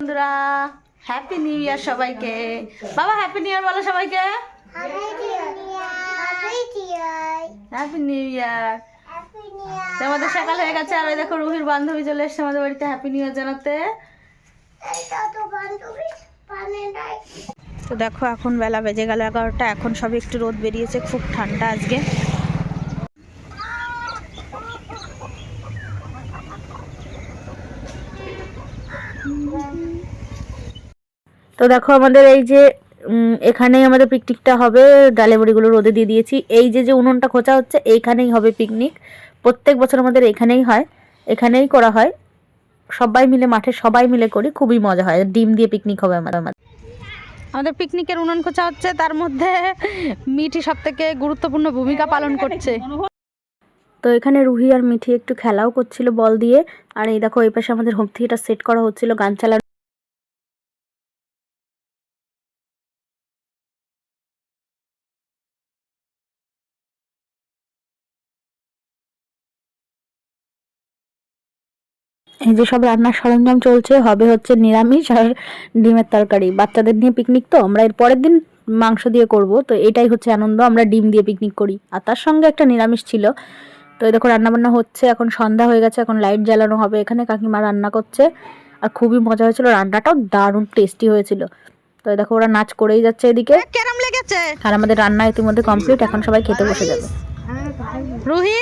বন্ধুরা happy new year সবাইকে। বাবা হ্যাপি নিউ ইয়ার বলো সবাইকে। হ্যাপি নিউ ইয়ার আমাদের সকাল হয়ে গেছে, আর ওই দেখো রুহির বান্ধবী চলে এসছে আমাদের বাড়িতে হ্যাপি নিউ ইয়ার জানাতে। তো দেখো, এখন বেলা বেজে গেল এগারোটা, এখন সবে একটু রোদ বেরিয়েছে, খুব ঠান্ডা আজকে। তো দেখো আমাদের এই যে এখানেই আমাদের পিকনিকটা হবে। ডালে বড়িগুলো রোদে দিয়ে দিয়েছি। এই যে যে উনুনটা খোঁচা হচ্ছে এইখানেই হবে পিকনিক প্রত্যেক বছর আমাদের এখানেই হয় এখানেই করা হয়। সবাই মিলে মাঠে সবাই মিলে করি খুবই মজা হয়। ডিম দিয়ে পিকনিক হবে আমাদের আমাদের। পিকনিকের উনুন খোঁচা হচ্ছে তার মধ্যে মিঠি সব থেকে গুরুত্বপূর্ণ ভূমিকা পালন করছে। তো এখানে রুহি আর মিঠি একটু খেলাও করছিল বল দিয়ে। আর এই দেখো এই পাশে আমাদের হোম থিয়েটার সেট করা হচ্ছিল গান চালানো এই যে সব রান্নার সরঞ্জাম চলছে হবে হচ্ছে নিরামিষ আর ডিমের তরকারি। বাচ্চাদের নিয়ে পিকনিক তো আমরা এর পরের দিন মাংস দিয়ে করব। তো এটাই হচ্ছে আনন্দ আমরা ডিম দিয়ে পিকনিক করি। আর তার সঙ্গে একটা নিরামিষ ছিল। তো এই দেখো রান্নাবান্না হচ্ছে এখন সন্ধ্যা হয়ে গেছে এখন লাইট জ্বালানো হবে। এখানে কাকিমা রান্না করছে। আর খুবই মজা হয়েছিল রান্নাটাও দারুণ টেস্টি হয়েছিল। তো দেখো ওরা নাচ করেই যাচ্ছে এদিকে। কেরম লেগেছে? আর আমাদের রান্না ইতিমধ্যে কমপ্লিট এখন সবাই খেতে বসে যাবে। রুহি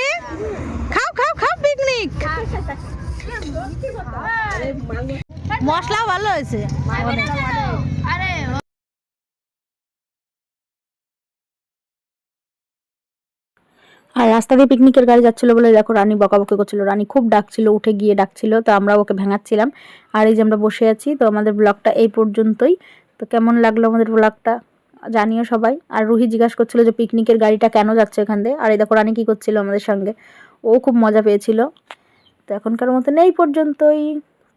খাও খাও খাও পিকনিক মশলা ভালো হয়েছে। আর রাস্তা দিয়ে পিকনিকের গাড়ি যাচ্ছিল বলে দেখো রানী বকাবকি করছিল। রানী খুব ডাকছিল উঠে গিয়ে ডাকছিল তো আমরা ওকে ভেঙাচ্ছিলাম। আর এই যে আমরা বসে আছি তো আমাদের ব্লগটা এই পর্যন্তই। তো কেমন লাগল আমাদের ব্লগটা জানিও সবাই। আর রুহি জিজ্ঞাসা করছিল যে পিকনিকের গাড়িটা কেন যাচ্ছে এখান দিয়ে? আর এই দেখো রানী কী করছিল আমাদের সঙ্গে। ও খুব মজা পেয়েছিল। তো এখনকার মতন এই পর্যন্তই।